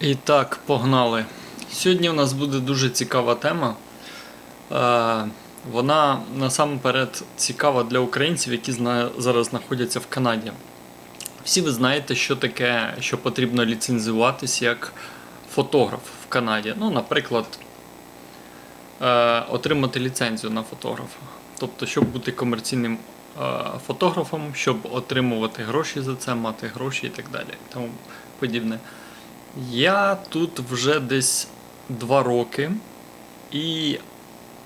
І так, погнали. Сьогодні у нас буде дуже цікава тема. Е, вона насамперед цікава для українців, які зараз знаходяться в Канаді. Всі ви знаєте, що таке, що потрібно ліцензуватись як фотограф в Канаді. Ну, наприклад, е, отримати ліцензію на фотографа. Тобто, щоб бути комерційним е, фотографом, щоб отримувати гроші за це, мати гроші і так далі. Тому подібне. Я тут вже десь два роки, і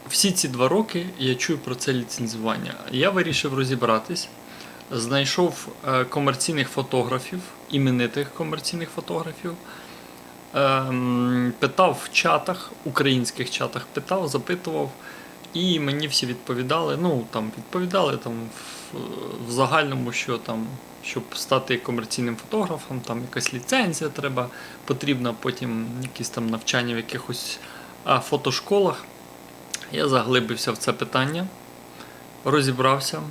всі ці два роки я чую про це ліцензування. Я вирішив розібратись, знайшов е, комерційних фотографів, іменитих комерційних фотографів. Ем, питав в чатах, українських чатах, питав, запитував, і мені всі відповідали. Ну, там відповідали там загальному, що там, щоб стати комерційним фотографом, там якась ліцензія треба, потрібно потім якісь там навчання в якихось фотошколах. Я заглибився в це питання, розібрався.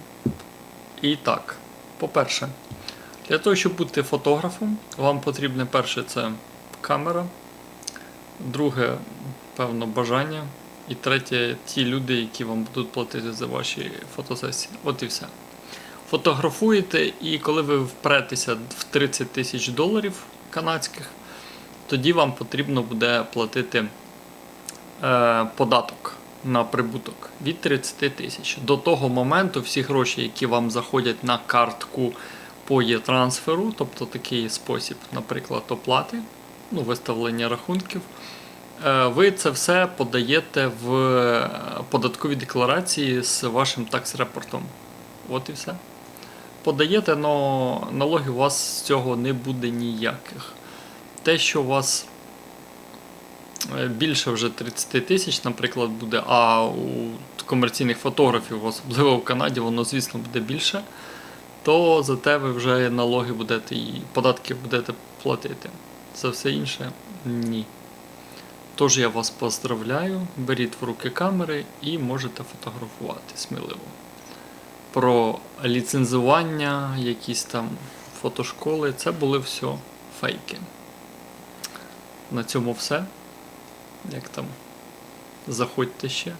І так, по-перше, для того, щоб бути фотографом, вам потрібне перше це камера, друге, певно, бажання. І третє, ті люди, які вам будуть платити за ваші фотосесії. От і все. Фотографуєте, і коли ви впретеся в 30 тисяч доларів канадських, тоді вам потрібно буде платити е, податок на прибуток від 30 тисяч. До того моменту всі гроші, які вам заходять на картку по є-трансферу, тобто такий спосіб, наприклад, оплати, ну, виставлення рахунків. Е, Ви це все подаєте в е, податкові декларації з вашим такс-репортом. От і все. Подаєте, але налогів у вас з цього не буде ніяких. Те, що у вас е, більше вже 30 тисяч, наприклад, буде, а у комерційних фотографів, особливо в Канаді, воно, звісно, буде більше, то за те ви вже налоги будете і податки будете платити. За все інше ні. Тож я вас поздравляю, беріть в руки камери і можете фотографувати сміливо. Про ліцензування, якісь там фотошколи, це були все фейки. На цьому все. Як там? Заходьте ще.